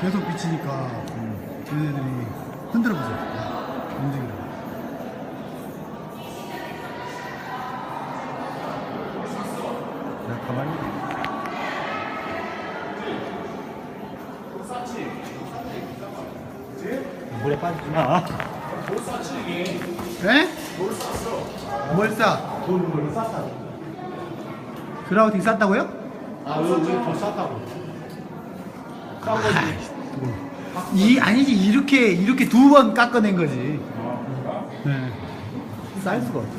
계속 비치니까 얘네들이 흔들어 보세요. 움직이라. 자, 가만히. 물에 빠지지 마. 네? 뭘 싸? 돈을 쌌다고. 그라우팅 쌌다고요? 아, 왜, 왜돈 쌌다고? 싼 거지. 이 아니지 이렇게 이렇게 두 번 깎아낸 거지. 네. 쌀 수가 없어.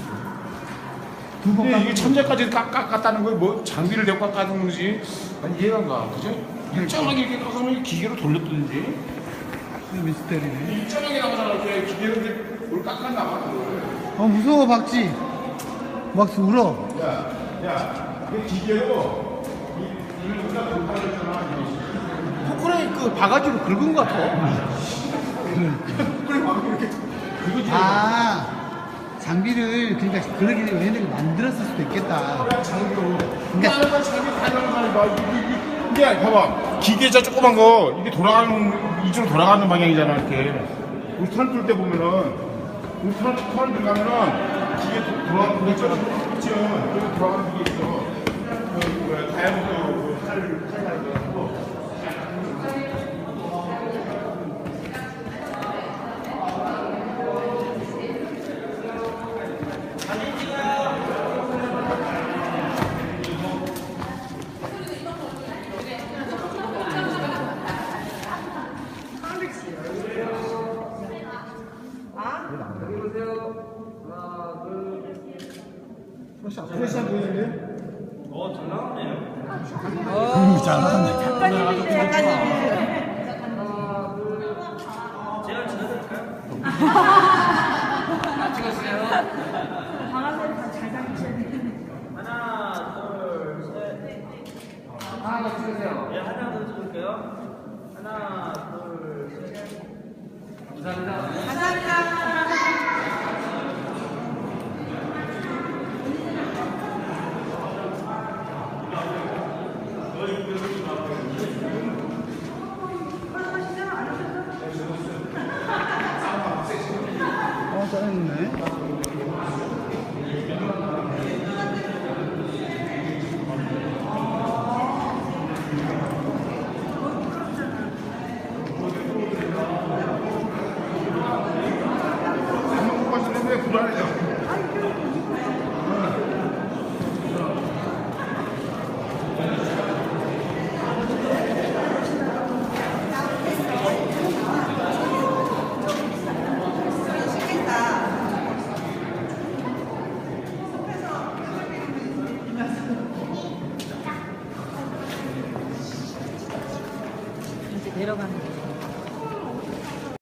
두번 근데. 이게 천재까지 깎, 깎았다는 거뭐 장비를 대고 깎아는 거지? 아니 이해가 안 가. 그죠? 일정하게 이렇게 깎으면 기계로 돌렸든지 미스테리네. 일정하게 나오잖아. 이렇게 기계로 이렇게 뭘 깎았나 봐. 어 무서워 박지. 막 울어. 야, 야, 그 기계로 이, 이걸 우리가 돌파했잖아. 그 바가지로 긁은 거 같아. 그래, 막 이렇게 긁어지. 아 장비를 그러니까 위해 얘네가 만들었을 수도 있겠다. 장비로. 그러니까- 장비. 이게, 봐봐. 기계자 조그만 거 이게 돌아가는 이쪽으로 돌아가는 방향이잖아 이렇게. 우리 턴 뚫 때 보면은 우리 턴, 턴 들어가면은 기계 도- 돌아가는 거 있잖아. 그치? 돌아가는 기계 있어. 그 뭐야 다이아몬드 그 칼, 칼달 려가지고. 프레시한 보이는데? 음, 잘하네. 작가님인데 작가님인데 방아쇠를 다잘 잡으셔야 돼요 하나, 둘, 셋. 하나 더 찍으세요. 예, 하나 더 찍을게요. 하나, 둘, 셋. 감사합니다. 감사합니다 어 잘했네. 내려가는 길.